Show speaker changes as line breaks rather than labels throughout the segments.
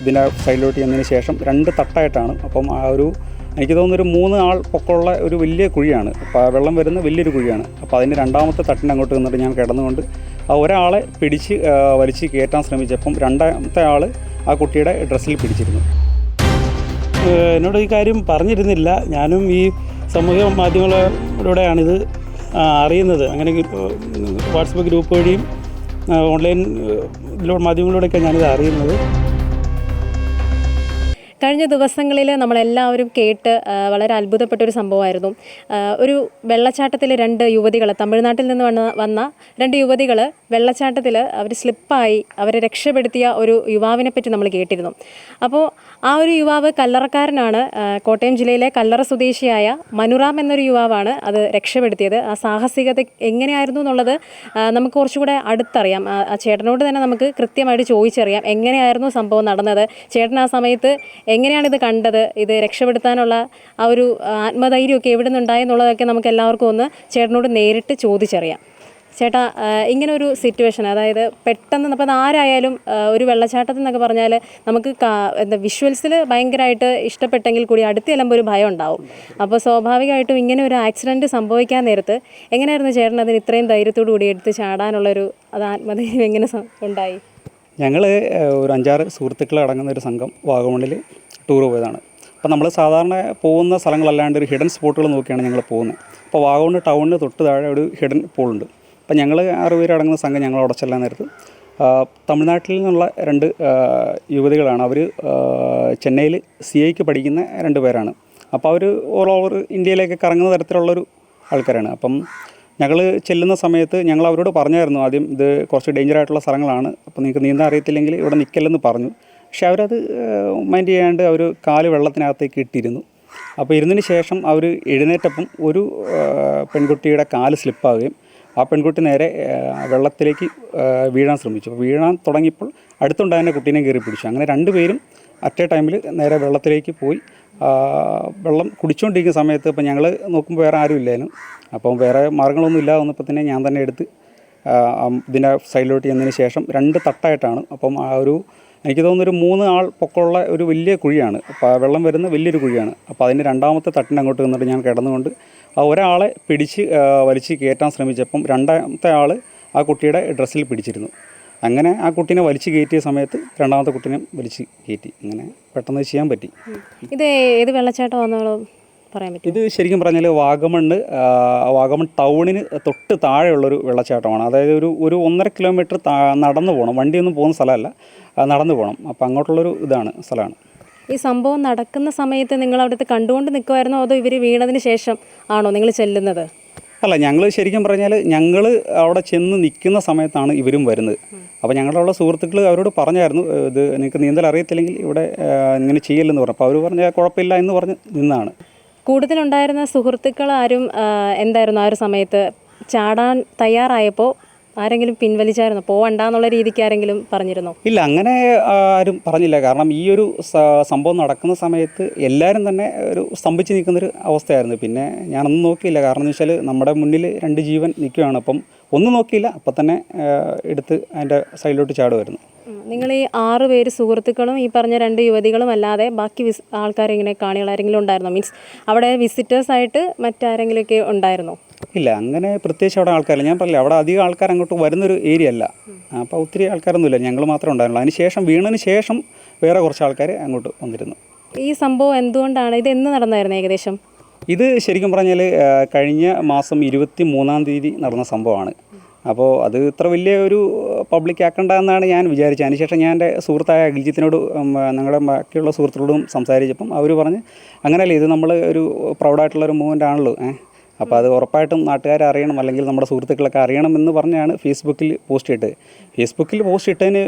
ഇതിന്റെ സൈഡിലോട്ട് ചെന്നതിന് ശേഷം രണ്ട് തട്ടായിട്ടാണ്. അപ്പം ആ ഒരു എനിക്ക് തോന്നുന്നു ഒരു മൂന്ന് ആൾ പൊക്കമുള്ള ഒരു വലിയ കുഴിയാണ്. അപ്പോൾ വെള്ളം വരുന്ന വലിയൊരു കുഴിയാണ്. അപ്പോൾ അതിന്റെ രണ്ടാമത്തെ തട്ടിന് അങ്ങോട്ട് നിന്നിട്ട് ഞാൻ കിടന്നുകൊണ്ട് ആ ഒരാളെ പിടിച്ച് വലിച്ച് കയറ്റാൻ ശ്രമിച്ചപ്പം രണ്ടാമത്തെ ആൾ ആ കുട്ടിയുടെ ഡ്രസ്സിൽ പിടിച്ചിരുന്നു.
എന്നോട് ഈ കാര്യം പറഞ്ഞിരുന്നില്ല. ഞാനും ഈ സമൂഹ മാധ്യമങ്ങളിലൂടെയാണിത് അറിയുന്നത്. അങ്ങനെ വാട്സപ്പ് ഗ്രൂപ്പ് വഴിയും ഓൺലൈൻ മാധ്യമങ്ങളിലൂടെയൊക്കെ ഞാനിത് അറിയുന്നത്.
കഴിഞ്ഞ ദിവസങ്ങളിൽ നമ്മളെല്ലാവരും കേട്ട് വളരെ അത്ഭുതപ്പെട്ട ഒരു സംഭവമായിരുന്നു ഒരു വെള്ളച്ചാട്ടത്തിൽ രണ്ട് യുവതികൾ തമിഴ്നാട്ടിൽ നിന്ന് വന്ന വന്ന രണ്ട് യുവതികൾ വെള്ളച്ചാട്ടത്തിൽ അവർ സ്ലിപ്പായി അവരെ രക്ഷപ്പെടുത്തിയ ഒരു യുവാവിനെ പറ്റി നമ്മൾ കേട്ടിരുന്നു. അപ്പോൾ ആ ഒരു യുവാവ് കല്ലറക്കാരനാണ്. കോട്ടയം ജില്ലയിലെ കല്ലറ സ്വദേശിയായ മനുറാം എന്നൊരു യുവാവാണ് അത് രക്ഷപ്പെടുത്തിയത്. ആ സാഹസികത എങ്ങനെയായിരുന്നു എന്നുള്ളത് നമുക്ക് കുറച്ചുകൂടെ അടുത്തറിയാം. ആ ചേട്ടനോട് തന്നെ നമുക്ക് കൃത്യമായിട്ട് ചോദിച്ചറിയാം. എങ്ങനെയായിരുന്നു സംഭവം നടന്നത്? ചേട്ടൻ ആ സമയത്ത് എങ്ങനെയാണ് ഇത് കണ്ടത്? ഇത് രക്ഷപ്പെടുത്താനുള്ള ആ ഒരു ആത്മധൈര്യമൊക്കെ എവിടെ നിന്നുണ്ടായെന്നുള്ളതൊക്കെ നമുക്ക് എല്ലാവർക്കും ഒന്ന് ചേട്ടനോട് നേരിട്ട് ചോദിച്ചറിയാം. ചേട്ടാ ഇങ്ങനെ ഒരു സിറ്റുവേഷൻ അതായത് പെട്ടെന്ന് അപ്പം ആരായാലും ഒരു വെള്ളച്ചാട്ടത്തിൽ എന്നൊക്കെ പറഞ്ഞാൽ നമുക്ക് എന്താ വിഷ്വൽസിൽ ഭയങ്കരമായിട്ട് ഇഷ്ടപ്പെട്ടെങ്കിൽ കൂടി അടുത്ത് ചെല്ലുമ്പോൾ ഒരു ഭയം ഉണ്ടാവും. അപ്പോൾ സ്വാഭാവികമായിട്ടും ഇങ്ങനെ ഒരു ആക്സിഡന്റ് സംഭവിക്കാൻ നേരത്ത് എങ്ങനെയായിരുന്നു ചേട്ടൻ അതിന് ഇത്രയും ധൈര്യത്തോടു കൂടി എടുത്ത് ചാടാനുള്ളൊരു അത് ആത്മധൈര്യം എങ്ങനെ ഉണ്ടായി?
ഞങ്ങൾ ഒരു അഞ്ചാറ് സുഹൃത്തുക്കൾ അടങ്ങുന്ന ഒരു സംഘം വാഗമണ്ണിൽ ടൂർ പോയതാണ്. അപ്പോൾ നമ്മൾ സാധാരണ പോകുന്ന സ്ഥലങ്ങളല്ലാണ്ട് ഒരു ഹിഡൻ സ്പോട്ടുകൾ നോക്കിയാണ് ഞങ്ങൾ പോകുന്നത്. അപ്പോൾ വാഗോണ്ട് ടൗണിന് തൊട്ട് താഴെ ഒരു ഹിഡൻ പൂളുണ്ട് അപ്പോൾ ഞങ്ങൾ ആറ് പേര് അടങ്ങുന്ന സംഘം ഞങ്ങൾ അവിടെ ചെല്ലാൻ നേരത്ത്. തമിഴ്നാട്ടിൽ നിന്നുള്ള രണ്ട് യുവതികളാണ്. അവർ ചെന്നൈയിൽ സി ഐക്ക് പഠിക്കുന്ന രണ്ട് പേരാണ്. അപ്പോൾ അവർ ഓൾ ഓവർ ഇന്ത്യയിലേക്ക് കറങ്ങുന്ന തരത്തിലുള്ളൊരു ആൾക്കാരാണ്. അപ്പം ഞങ്ങൾ ചെല്ലുന്ന സമയത്ത് ഞങ്ങൾ അവരോട് പറഞ്ഞായിരുന്നു ആദ്യം ഇത് കുറച്ച് ഡേഞ്ചർ ആയിട്ടുള്ള സ്ഥലങ്ങളാണ്. അപ്പോൾ നിങ്ങൾക്ക് നീന്താൻ അറിയത്തില്ലെങ്കിൽ ഇവിടെ നിൽക്കല്ലെന്ന് പറഞ്ഞു. പക്ഷെ അവരത് മൈൻഡ് ചെയ്യാണ്ട് അവർ കാൽ വെള്ളത്തിനകത്തേക്ക് ഇട്ടിരുന്നു. അപ്പോൾ ഇരുന്നതിന് ശേഷം അവർ എഴുന്നേറ്റപ്പം ഒരു പെൺകുട്ടിയുടെ കാൽ സ്ലിപ്പാവുകയും ആ പെൺകുട്ടി നേരെ വെള്ളത്തിലേക്ക് വീഴാൻ ശ്രമിച്ചു. വീഴാൻ തുടങ്ങിയപ്പോൾ അടുത്തുണ്ടായിരുന്ന കുട്ടീനെ കയറി പിടിച്ചു. അങ്ങനെ രണ്ടുപേരും അറ്റ് എ ടൈമിൽ നേരെ വെള്ളത്തിലേക്ക് പോയി. വെള്ളം കുടിച്ചുകൊണ്ടിരിക്കുന്ന സമയത്ത് ഇപ്പം ഞങ്ങൾ നോക്കുമ്പോൾ വേറെ ആരും ഇല്ലായിരുന്നു. അപ്പം വേറെ മാർഗങ്ങളൊന്നും ഇല്ലാതെ വന്നപ്പോൾ തന്നെ ഞാൻ തന്നെ എടുത്ത് ഇതിന്റെ സൈഡിലോട്ട് ചെന്നതിന് ശേഷം രണ്ട് തട്ടായിട്ടാണ്. അപ്പം ആ ഒരു എനിക്ക് തോന്നുന്നു ഒരു മൂന്ന് ആൾ പൊക്കമുള്ള ഒരു വലിയ കുഴിയാണ്. വെള്ളം വരുന്ന വലിയൊരു കുഴിയാണ്. അപ്പോൾ അതിന്റെ രണ്ടാമത്തെ തട്ടിന് അങ്ങോട്ട് നിന്നിട്ട് ഞാൻ കിടന്നുകൊണ്ട് ആ ഒരാളെ പിടിച്ച് വലിച്ച് കയറ്റാൻ ശ്രമിച്ചപ്പം രണ്ടാമത്തെ ആൾ ആ കുട്ടിയുടെ ഡ്രസ്സിൽ പിടിച്ചിരുന്നു. അങ്ങനെ ആ കുട്ടീനെ വലിച്ചു കയറ്റിയ സമയത്ത് രണ്ടാമത്തെ കുട്ടീനെ വലിച്ചു കയറ്റി അങ്ങനെ പെട്ടെന്ന് ചെയ്യാൻ പറ്റി.
ഇത് ഏത് വെള്ളച്ചാട്ടമാണെന്നോ പറയാൻ പറ്റും
ഇത് ശരിക്കും പറഞ്ഞാൽ വാഗമണ്ണ് വാഗമൺ ടൗണിന് തൊട്ട് താഴെയുള്ളൊരു വെള്ളച്ചാട്ടമാണ്. അതായത് ഒരു ഒരു ഒന്നര കിലോമീറ്റർ നടന്നു പോകണം വണ്ടിയൊന്നും പോകുന്ന സ്ഥലമല്ല. നടന്നു പോകണം അപ്പോൾ അങ്ങോട്ടുള്ളൊരു ഇതാണ് സ്ഥലമാണ്.
ഈ സംഭവം നടക്കുന്ന സമയത്ത് നിങ്ങൾ അവിടുത്തെ കണ്ടുകൊണ്ട് നിൽക്കുമായിരുന്നോ അതോ ഇവർ വീണതിന് ശേഷം ആണോ നിങ്ങൾ ചെല്ലുന്നത്?
അല്ല ഞങ്ങൾ ശരിക്കും പറഞ്ഞാൽ ഞങ്ങൾ അവിടെ ചെന്ന് നിൽക്കുന്ന സമയത്താണ് ഇവരും വരുന്നത്. അപ്പോൾ ഞങ്ങളുടെ ഉള്ള സുഹൃത്തുക്കൾ അവരോട് പറഞ്ഞായിരുന്നു ഇത് നിങ്ങൾക്ക് നീന്തൽ അറിയത്തില്ലെങ്കിൽ ഇവിടെ ഇങ്ങനെ ചെയ്യല്ലെന്ന് പറഞ്ഞു. അപ്പോൾ അവർ പറഞ്ഞാൽ കുഴപ്പമില്ല എന്ന് പറഞ്ഞ് നിന്നാണ്.
കൂടുതലുണ്ടായിരുന്ന സുഹൃത്തുക്കൾ ആരും എന്തായിരുന്നു ആ ഒരു സമയത്ത്? ചാടാൻ തയ്യാറായപ്പോൾ ആരെങ്കിലും പിൻവലിച്ചായിരുന്നോ? പോവണ്ടെന്നുള്ള രീതിക്ക് ആരെങ്കിലും പറഞ്ഞിരുന്നു?
ഇല്ല അങ്ങനെ ആരും പറഞ്ഞില്ല. കാരണം ഈ ഒരു സംഭവം നടക്കുന്ന സമയത്ത് എല്ലാവരും തന്നെ ഒരു സ്തംഭിച്ച് നിൽക്കുന്നൊരു അവസ്ഥയായിരുന്നു. പിന്നെ ഞാനൊന്നും നോക്കിയില്ല. കാരണം എന്ന് വെച്ചാൽ നമ്മുടെ മുന്നിൽ രണ്ട് ജീവൻ നിൽക്കുകയാണ്. അപ്പം ഒന്നും നോക്കിയില്ല അപ്പം തന്നെ എടുത്ത് അതിന്റെ സൈഡിലോട്ട് ചാടുമായിരുന്നു.
നിങ്ങൾ ഈ ആറ് പേര് സുഹൃത്തുക്കളും ഈ പറഞ്ഞ രണ്ട് യുവതികളും അല്ലാതെ ബാക്കി വിസ് ആൾക്കാരിങ്ങനെ കാണികൾ ആരെങ്കിലും ഉണ്ടായിരുന്നോ? മീൻസ് അവിടെ വിസിറ്റേഴ്സായിട്ട് മറ്റാരെങ്കിലുമൊക്കെ ഉണ്ടായിരുന്നോ?
ഇല്ല അങ്ങനെ പ്രത്യേകിച്ച് അവിടെ ആൾക്കാരില്ല. ഞാൻ പറഞ്ഞില്ല അവിടെ അധികം ആൾക്കാർ അങ്ങോട്ട് വരുന്നൊരു ഏരിയ അല്ല. അപ്പോൾ ഒത്തിരി ആൾക്കാരൊന്നുമില്ല ഞങ്ങൾ മാത്രമേ ഉണ്ടായിരുന്നുള്ളൂ. അതിന് ശേഷം വീണതിന് ശേഷം വേറെ കുറച്ച് ആൾക്കാർ അങ്ങോട്ട് വന്നിരുന്നു.
ഈ സംഭവം എന്തുകൊണ്ടാണ്? ഇത് എന്ന് നടന്നായിരുന്നു ഏകദേശം?
ഇത് ശരിക്കും പറഞ്ഞാൽ കഴിഞ്ഞ മാസം ഇരുപത്തി മൂന്നാം തീയതി നടന്ന സംഭവമാണ്. അപ്പോൾ അത് ഇത്ര വലിയ ഒരു പബ്ലിക് ആക്കണ്ട എന്നാണ് ഞാൻ വിചാരിച്ചത്. അതിനുശേഷം ഞാൻ എന്റെ സുഹൃത്തായ അഖിൽജിത്തിനോട് ഞങ്ങളുടെ ബാക്കിയുള്ള സുഹൃത്തുക്കളോടും സംസാരിച്ചപ്പം അവർ പറഞ്ഞ് അങ്ങനെയല്ല ഇത് നമ്മൾ ഒരു പ്രൗഡായിട്ടുള്ള ഒരു മൂവ്മെന്റ് ആണല്ലോ ഏഹ്? അപ്പോൾ അത് ഉറപ്പായിട്ടും നാട്ടുകാരെ അറിയണം അല്ലെങ്കിൽ നമ്മുടെ സുഹൃത്തുക്കളൊക്കെ അറിയണം എന്ന് പറഞ്ഞാണ് ഫേസ്ബുക്കിൽ പോസ്റ്റ് ഇട്ടത്. ഫേസ്ബുക്കിൽ പോസ്റ്റ് ഇട്ടതിന്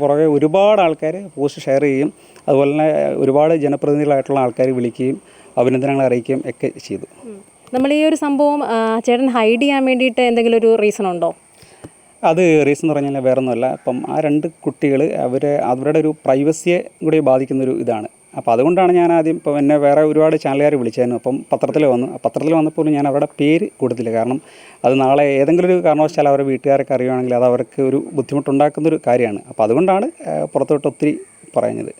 പുറകെ ഒരുപാട് ആൾക്കാർ പോസ്റ്റ് ഷെയർ ചെയ്യും അതുപോലെ തന്നെ ഒരുപാട് ജനപ്രതിനിധികളായിട്ടുള്ള ആൾക്കാർ വിളിക്കുകയും അഭിനന്ദനങ്ങൾ അറിയിക്കുകയും ഒക്കെ ചെയ്തു.
നമ്മൾ ഈ ഒരു സംഭവം ചേട്ടൻ ഹൈഡ് ചെയ്യാൻ വേണ്ടിയിട്ട് എന്തെങ്കിലും ഒരു റീസൺ ഉണ്ടോ?
അത് റീസൺ എന്ന് പറഞ്ഞാൽ വേറെ ഒന്നുമല്ല ഇപ്പം ആ രണ്ട് കുട്ടികൾ അവരെ അവരുടെ ഒരു പ്രൈവസിയെ കൂടി ബാധിക്കുന്നൊരു ഇതാണ്. അപ്പോൾ അതുകൊണ്ടാണ് ഞാൻ ആദ്യം ഇപ്പോൾ എന്നെ വേറെ ഒരുപാട് ചാനലുകാർ വിളിച്ചായിരുന്നു അപ്പം പത്രത്തിൽ വന്നു പത്രത്തിൽ വന്നപ്പോൾ ഞാൻ അവരുടെ പേര് കൊടുത്തില്ല. കാരണം അത് നാളെ ഏതെങ്കിലും ഒരു കാരണവശാൽ അവരുടെ വീട്ടുകാർക്ക് അറിയുവാണെങ്കിൽ അത് അവർക്ക് ഒരു ബുദ്ധിമുട്ടുണ്ടാക്കുന്നൊരു കാര്യമാണ്. അപ്പോൾ അതുകൊണ്ടാണ് പുറത്തോട്ട് ഒത്തിരി പറയുന്നത്.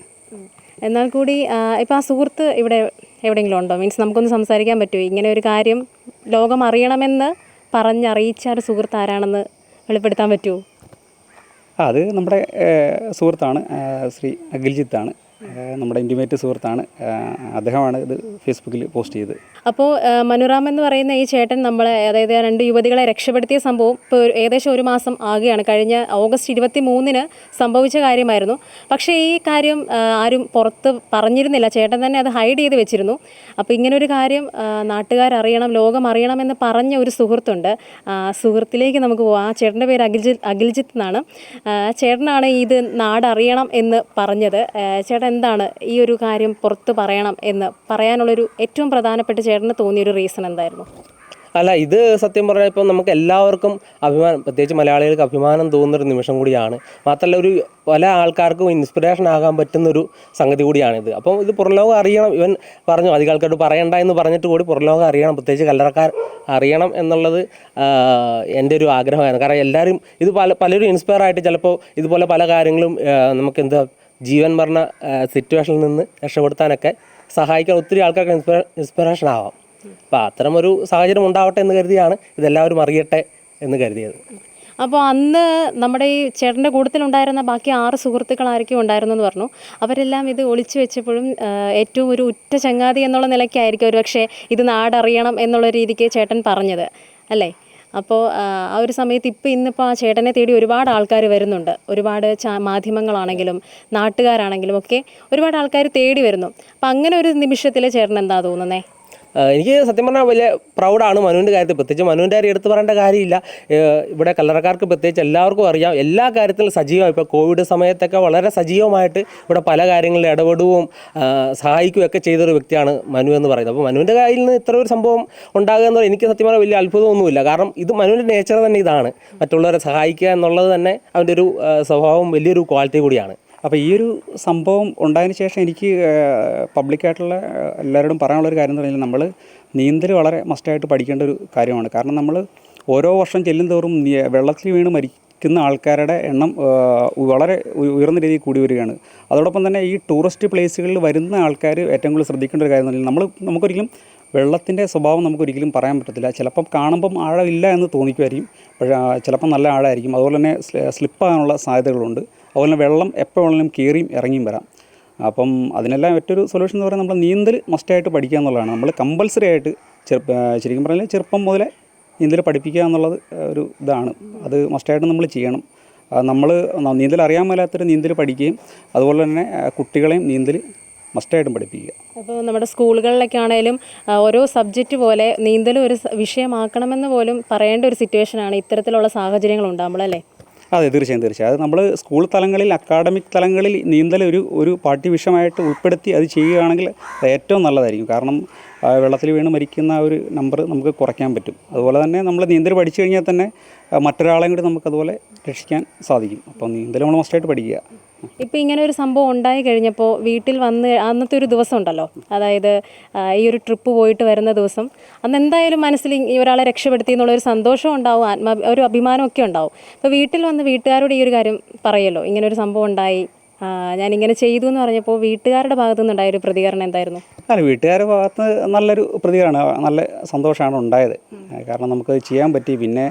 എന്നാൽ കൂടി ഇപ്പോൾ ആ സുഹൃത്ത് ഇവിടെ എവിടെയെങ്കിലും ഉണ്ടോ? മീൻസ് നമുക്കൊന്ന് സംസാരിക്കാൻ പറ്റുമോ? ഇങ്ങനെ ഒരു കാര്യം ലോകം അറിയണമെന്ന് പറഞ്ഞറിയിച്ച ഒരു സുഹൃത്ത് ആരാണെന്ന് വെളിപ്പെടുത്താൻ പറ്റുമോ?
അത് നമ്മുടെ സുഹൃത്താണ് ശ്രീ അഖിൽജിത്താണ്. നമ്മുടെ ഇന്റിമേറ്റ് സുഹൃത്താണ്. അദ്ദേഹമാണ് ഇത് ഫേസ്ബുക്കിൽ പോസ്റ്റ് ചെയ്തത്.
അപ്പോൾ മനുറാം എന്ന് പറയുന്ന ഈ ചേട്ടൻ നമ്മളെ അതായത് രണ്ട് യുവതികളെ രക്ഷപ്പെടുത്തിയ സംഭവം ഇപ്പോൾ ഏകദേശം ഒരു മാസം ആകുകയാണ്. കഴിഞ്ഞ ഓഗസ്റ്റ് ഇരുപത്തി മൂന്നിന് സംഭവിച്ച കാര്യമായിരുന്നു. പക്ഷേ ഈ കാര്യം ആരും പുറത്ത് പറഞ്ഞിരുന്നില്ല. ചേട്ടൻ തന്നെ അത് ഹൈഡ് ചെയ്ത് വെച്ചിരുന്നു. അപ്പോൾ ഇങ്ങനൊരു കാര്യം നാട്ടുകാരറിയണം ലോകം അറിയണമെന്ന് പറഞ്ഞ ഒരു സുഹൃത്തുണ്ട്. സുഹൃത്തിലേക്ക് നമുക്ക് പോകാം ആ ചേട്ടന്റെ പേര് അഖിൽജിത്ത് അഖിൽജിത്ത് എന്നാണ്. ചേട്ടനാണ് ഇത് നാടറിയണം എന്ന് പറഞ്ഞത്. ചേട്ടൻ എന്താണ് ഈ ഒരു കാര്യം പുറത്ത് പറയണം എന്ന് പറയാനുള്ളൊരു ഏറ്റവും പ്രധാനപ്പെട്ട ചേട്ടന് തോന്നിയൊരു റീസൺ എന്തായിരുന്നു?
അല്ല ഇത് സത്യം പറഞ്ഞാൽ ഇപ്പം നമുക്ക് എല്ലാവർക്കും അഭിമാനം പ്രത്യേകിച്ച് മലയാളികൾക്ക് അഭിമാനം തോന്നുന്നൊരു നിമിഷം കൂടിയാണ്. മാത്രമല്ല ഒരു പല ആൾക്കാർക്കും ഇൻസ്പിറേഷൻ ആകാൻ പറ്റുന്നൊരു സംഗതി കൂടിയാണിത്. അപ്പം ഇത് പുറംലോകം അറിയണം. ഇവൻ പറഞ്ഞു അധികം ആൾക്കാരോട് പറയണ്ട എന്ന് പറഞ്ഞിട്ട് കൂടി പുറംലോകം അറിയണം. പ്രത്യേകിച്ച് കല്ലറക്കാർ അറിയണം എന്നുള്ളത് എന്റെ ഒരു ആഗ്രഹമായിരുന്നു. കാരണം എല്ലാവരും ഇത് പല പലരും ഇൻസ്പയർ ആയിട്ട് ചിലപ്പോൾ ഇതുപോലെ പല കാര്യങ്ങളും നമുക്ക് എന്താ ജീവൻ മരണ സിറ്റുവേഷനിൽ നിന്ന് രക്ഷപ്പെടുത്താനൊക്കെ സഹായിക്കാൻ ഒത്തിരി ആൾക്കാർക്ക് ഇൻസ്പിറ ഇൻസ്പിറേഷൻ ആവാം. അപ്പോൾ അത്തരം ഒരു സാഹചര്യം ഉണ്ടാവട്ടെ എന്ന് കരുതിയാണ് ഇതെല്ലാവരും അറിയട്ടെ എന്ന് കരുതിയത്.
അപ്പോൾ അന്ന് നമ്മുടെ ഈ ചേട്ടന്റെ കൂട്ടത്തിലുണ്ടായിരുന്ന ബാക്കി ആറ് സുഹൃത്തുക്കൾ ആരൊക്കെ ഉണ്ടായിരുന്നു എന്ന് പറഞ്ഞു. അവരെല്ലാം ഇത് ഒളിച്ചു വെച്ചപ്പോഴും ഏറ്റവും ഒരു ഉറ്റ ചങ്ങാതി എന്നുള്ള നിലയ്ക്കായിരിക്കും ഒരു പക്ഷേ ഇത് നാടറിയണം എന്നുള്ള രീതിക്ക് ചേട്ടൻ പറഞ്ഞത്. അല്ലേ? അപ്പോൾ ആ ഒരു സമയത്ത് ഇപ്പോൾ ഇന്നിപ്പോൾ ആ ചേട്ടനെ തേടി ഒരുപാട് ആൾക്കാർ വരുന്നുണ്ട്. ഒരുപാട് മാധ്യമങ്ങളാണെങ്കിലും നാട്ടുകാരാണെങ്കിലും ഒക്കെ ഒരുപാട് ആൾക്കാർ തേടി വരുന്നു. അപ്പം അങ്ങനെ ഒരു നിമിഷത്തിൽ ചേട്ടൻ എന്താ തോന്നുന്നേ?
ആ, എനിക്ക് സത്യം പറഞ്ഞാൽ വലിയ പ്രൗഡാണ് മനുവിന്റെ കാര്യത്തിൽ. പ്രത്യേകിച്ച് മനുവിന്റെ കാര്യം എടുത്തു പറയേണ്ട കാര്യമില്ല. ഇവിടെ കല്ലറക്കാർക്ക് പ്രത്യേകിച്ച് എല്ലാവർക്കും അറിയാം. എല്ലാ കാര്യത്തിലും സജീവമായി. ഇപ്പോൾ കോവിഡ് സമയത്തൊക്കെ വളരെ സജീവമായിട്ട് ഇവിടെ പല കാര്യങ്ങളിൽ ഇടപെടുകയും സഹായിക്കുകയും ഒക്കെ ചെയ്തൊരു വ്യക്തിയാണ് മനു എന്ന് പറയുന്നത്. അപ്പോൾ മനുവിന്റെ കയ്യിൽ നിന്ന് ഇത്ര ഒരു സംഭവം ഉണ്ടാകുക എന്ന് പറഞ്ഞാൽ എനിക്ക് സത്യം പറഞ്ഞാൽ വലിയ അത്ഭുതമൊന്നുമില്ല. കാരണം ഇത് മനുവിന്റെ നേച്ചർ തന്നെ ഇതാണ്. മറ്റുള്ളവരെ സഹായിക്കുക എന്നുള്ളത് തന്നെ അവന്റെ ഒരു സ്വഭാവം വലിയൊരു ക്വാളിറ്റി കൂടിയാണ്.
അപ്പോൾ ഈ ഒരു സംഭവം ഉണ്ടായതിന് ശേഷം എനിക്ക് പബ്ലിക്കായിട്ടുള്ള എല്ലാവരോടും പറയാനുള്ളൊരു കാര്യം എന്ന് പറഞ്ഞാൽ നമ്മൾ നീന്തൽ വളരെ മസ്റ്റായിട്ട് പഠിക്കേണ്ട ഒരു കാര്യമാണ്. കാരണം നമ്മൾ ഓരോ വർഷം ചെല്ലും തോറും വെള്ളത്തിൽ വീണ് മരിക്കുന്ന ആൾക്കാരുടെ എണ്ണം വളരെ ഉയർന്ന രീതിയിൽ കൂടി വരികയാണ്. അതോടൊപ്പം തന്നെ ഈ ടൂറിസ്റ്റ് പ്ലേസുകളിൽ വരുന്ന ആൾക്കാർ ഏറ്റവും കൂടുതൽ ശ്രദ്ധിക്കേണ്ട ഒരു കാര്യം എന്ന് പറഞ്ഞാൽ നമ്മൾ നമുക്കൊരിക്കലും വെള്ളത്തിന്റെ സ്വഭാവം നമുക്കൊരിക്കലും പറയാൻ പറ്റത്തില്ല. ചിലപ്പം കാണുമ്പം ആഴമില്ല എന്ന് തോന്നിക്കുമായിരിക്കും. ചിലപ്പം നല്ല ആഴമായിരിക്കും. അതുപോലെ തന്നെ സ്ലിപ്പാകാനുള്ള സാധ്യതകളുണ്ട്. അതുപോലെ വെള്ളം എപ്പോൾ വേണമെങ്കിലും കയറിയും ഇറങ്ങിയും വരാം. അപ്പം അതിനെല്ലാം മറ്റൊരു സൊല്യൂഷൻ എന്ന് പറയുന്നത് നമ്മൾ നീന്തൽ മസ്റ്റായിട്ട് പഠിക്കുക എന്നുള്ളതാണ്. നമ്മൾ കമ്പൽസറി ആയിട്ട് ചെറുപ്പ ശരിക്കും പറഞ്ഞാൽ ചെറുപ്പം മുതലേ നീന്തൽ പഠിപ്പിക്കുക എന്നുള്ളത് ഒരു ഇതാണ്. അത് മസ്റ്റായിട്ട് നമ്മൾ ചെയ്യണം. നമ്മൾ നീന്തൽ അറിയാൻ മേലാത്തൊരു നീന്തൽ പഠിക്കുകയും അതുപോലെ തന്നെ കുട്ടികളെയും നീന്തൽ മസ്റ്റായിട്ടും പഠിപ്പിക്കുക.
അപ്പോൾ നമ്മുടെ സ്കൂളുകളിലൊക്കെ ആണെങ്കിലും ഓരോ സബ്ജക്റ്റ് പോലെ നീന്തൽ ഒരു വിഷയമാക്കണമെന്ന് പോലും പറയേണ്ട ഒരു സിറ്റുവേഷനാണ് ഇത്തരത്തിലുള്ള സാഹചര്യങ്ങൾ ഉണ്ടാകുമ്പോഴല്ലേ
അതെ തീർച്ചയായും തീർച്ചയായും. അത് നമ്മൾ സ്കൂൾ തലങ്ങളിൽ അക്കാഡമിക് തലങ്ങളിൽ നീന്തൽ ഒരു ഒരു പാഠ്യ വിഷയമായിട്ട് ഉൾപ്പെടുത്തി അത് ചെയ്യുകയാണെങ്കിൽ അത് ഏറ്റവും നല്ലതായിരിക്കും. കാരണം വെള്ളത്തിൽ വീണ് മരിക്കുന്ന ഒരു നമ്പർ നമുക്ക് കുറയ്ക്കാൻ പറ്റും. അതുപോലെ തന്നെ നമ്മൾ നീന്തൽ പഠിച്ചു കഴിഞ്ഞാൽ തന്നെ മറ്റൊരാളെയും കൂടി നമുക്കതുപോലെ രക്ഷിക്കാൻ സാധിക്കും. അപ്പോൾ നീന്തൽ നമ്മൾ മസ്റ്റായിട്ട് പഠിക്കുക.
ഇപ്പം ഇങ്ങനെ ഒരു സംഭവം ഉണ്ടായി കഴിഞ്ഞപ്പോൾ വീട്ടിൽ വന്ന് അന്നത്തെ ഒരു ദിവസം ഉണ്ടല്ലോ. അതായത് ഈ ഒരു ട്രിപ്പ് പോയിട്ട് വരുന്ന ദിവസം. അന്ന് എന്തായാലും മനസ്സിൽ ഈ ഒരാളെ രക്ഷപ്പെടുത്തി എന്നുള്ള ഒരു സന്തോഷം ഉണ്ടാവും ആത്മാ ഒരു അഭിമാനമൊക്കെ ഉണ്ടാവും. അപ്പോൾ വീട്ടിൽ വന്ന് വീട്ടുകാരോട് ഈ ഒരു കാര്യം പറയല്ലോ. ഇങ്ങനെ ഒരു സംഭവം ഉണ്ടായി. ഞാനിങ്ങനെ ചെയ്തു എന്ന് പറഞ്ഞപ്പോൾ വീട്ടുകാരുടെ ഭാഗത്തു നിന്നുണ്ടായ ഒരു പ്രതികരണം എന്തായിരുന്നു?
അല്ല വീട്ടുകാരുടെ ഭാഗത്ത് നല്ലൊരു പ്രതികരണം നല്ല സന്തോഷമാണ് ഉണ്ടായത്. കാരണം നമുക്ക് ചെയ്യാൻ പറ്റി. പിന്നെ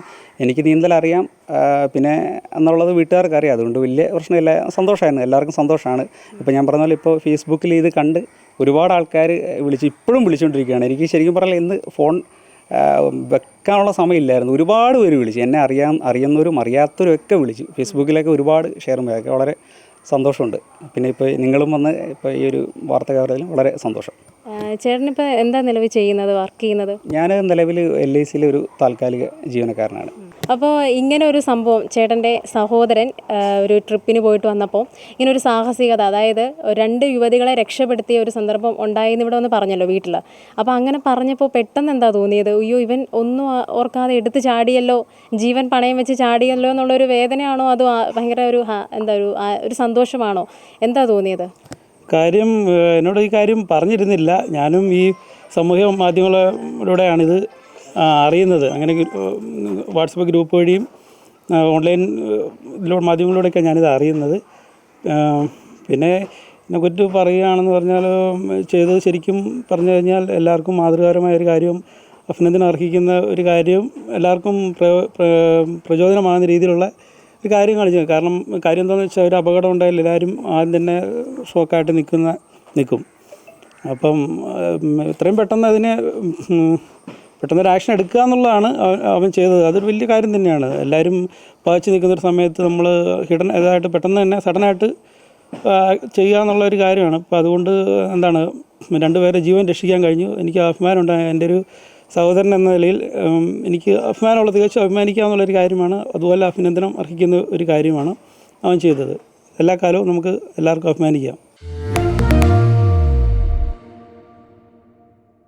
എനിക്ക് നീന്തൽ അറിയാം. പിന്നെ എന്നുള്ളത് വീട്ടുകാർക്ക് അറിയാം അതുകൊണ്ട് വലിയ പ്രശ്നമില്ല. സന്തോഷമായിരുന്നു. എല്ലാവർക്കും സന്തോഷമാണ് ഇപ്പോൾ ഞാൻ പറഞ്ഞ ഇപ്പോൾ ഫേസ്ബുക്കിൽ ഇത് കണ്ട് ഒരുപാട് ആൾക്കാർ വിളിച്ച് ഇപ്പോഴും വിളിച്ചുകൊണ്ടിരിക്കുകയാണ് എനിക്ക് ശരിക്കും പറഞ്ഞാൽ ഇന്ന് ഫോൺ വെക്കാനുള്ള സമയമില്ലായിരുന്നു. ഒരുപാട് പേര് വിളിച്ചു. എന്നെ അറിയാൻ അറിയുന്നവരും അറിയാത്തവരും ഒക്കെ വിളിച്ചു ഫേസ്ബുക്കിലൊക്കെ ഒരുപാട് ഷെയർ വളരെ സന്തോഷമുണ്ട്. പിന്നെ ഇപ്പോൾ നിങ്ങളും വന്ന് ഇപ്പോൾ ഈ ഒരു വാർത്ത കവറേജിൽ വളരെ സന്തോഷം.
ചേട്ടനിപ്പോൾ എന്താ നിലവിൽ ചെയ്യുന്നത്? വർക്ക് ചെയ്യുന്നത്?
ഞാൻ നിലവിൽ എൽ ഐ സിയിലെ ഒരു താൽക്കാലിക ജീവനക്കാരനാണ്.
അപ്പോൾ ഇങ്ങനെ ഒരു സംഭവം ചേട്ടന്റെ സഹോദരൻ ഒരു ട്രിപ്പിന് പോയിട്ട് വന്നപ്പോൾ ഇങ്ങനെ ഒരു സാഹസികത അതായത് രണ്ട് യുവതികളെ രക്ഷപ്പെടുത്തിയ ഒരു സന്ദർഭം ഉണ്ടായെന്ന് ഇവിടെ ഒന്ന് പറഞ്ഞല്ലോ വീട്ടിൽ അപ്പോൾ അങ്ങനെ പറഞ്ഞപ്പോൾ പെട്ടെന്ന് എന്താ തോന്നിയത്? അയ്യോ ഇവൻ ഒന്നും ഓർക്കാതെ എടുത്ത് ചാടിയല്ലോ ജീവൻ പണയം വെച്ച് ചാടിയല്ലോ എന്നുള്ളൊരു വേദനയാണോ? അതോ ഭയങ്കര ഒരു എന്താ ഒരു ഒരു സന്തോഷമാണോ? എന്താ തോന്നിയത്?
കാര്യം എന്നോട് ഈ കാര്യം പറഞ്ഞിരുന്നില്ല. ഞാനും ഈ സമൂഹ മാധ്യമങ്ങളിലൂടെയാണിത് അറിയുന്നത്. അങ്ങനെ വാട്സപ്പ് ഗ്രൂപ്പ് വഴിയും ഓൺലൈൻ മാധ്യമങ്ങളിലൂടെയൊക്കെ ഞാനിത് അറിയുന്നത്. പിന്നെ ഇതിനെക്കുറിച്ച് പറയുകയാണെന്ന് പറഞ്ഞാൽ ചെയ്തത് ശരിക്കും പറഞ്ഞു കഴിഞ്ഞാൽ എല്ലാവർക്കും മാതൃകാപരമായ ഒരു കാര്യവും അഭിനന്ദനം അർഹിക്കുന്ന ഒരു കാര്യവും എല്ലാവർക്കും പ്ര- പ്ര- പ്രചോദനമാകുന്ന രീതിയിലുള്ള ഒരു കാര്യം കാണിച്ചു കാരണം കാര്യം എന്താണെന്ന് വെച്ചാൽ ഒരു അപകടം ഉണ്ടായാൽ എല്ലാവരും ആദ്യം തന്നെ ഷോക്കായിട്ട് നിൽക്കുന്ന നിൽക്കും. അപ്പം എത്രയും പെട്ടെന്ന് അതിനെ പെട്ടെന്നൊരു ആക്ഷൻ എടുക്കുക എന്നുള്ളതാണ് അവൻ അവൻ ചെയ്തത്. അതൊരു വലിയ കാര്യം തന്നെയാണ്. എല്ലാവരും പാച്ച് നിൽക്കുന്ന ഒരു സമയത്ത് നമ്മൾ ഹിഡൻ ഇതായിട്ട് പെട്ടെന്ന് തന്നെ സഡനായിട്ട് ചെയ്യുക എന്നുള്ള ഒരു കാര്യമാണ്. അപ്പോൾ അതുകൊണ്ട് എന്താണ് രണ്ടുപേരെ ജീവൻ രക്ഷിക്കാൻ കഴിഞ്ഞു. എനിക്ക് അഭിമാനമുണ്ട്. എന്റെ ഒരു സഹോദരൻ എന്ന നിലയിൽ എനിക്ക് അഭിമാനമുള്ള തികച്ചും അഭിമാനിക്കാവുന്നുള്ളൊരു കാര്യമാണ്. അതുപോലെ അഭിനന്ദനം അർഹിക്കുന്ന ഒരു കാര്യമാണ് അവൻ ചെയ്തത്. എല്ലാ കാലവും നമുക്ക് എല്ലാവർക്കും അഭിമാനിക്കാം.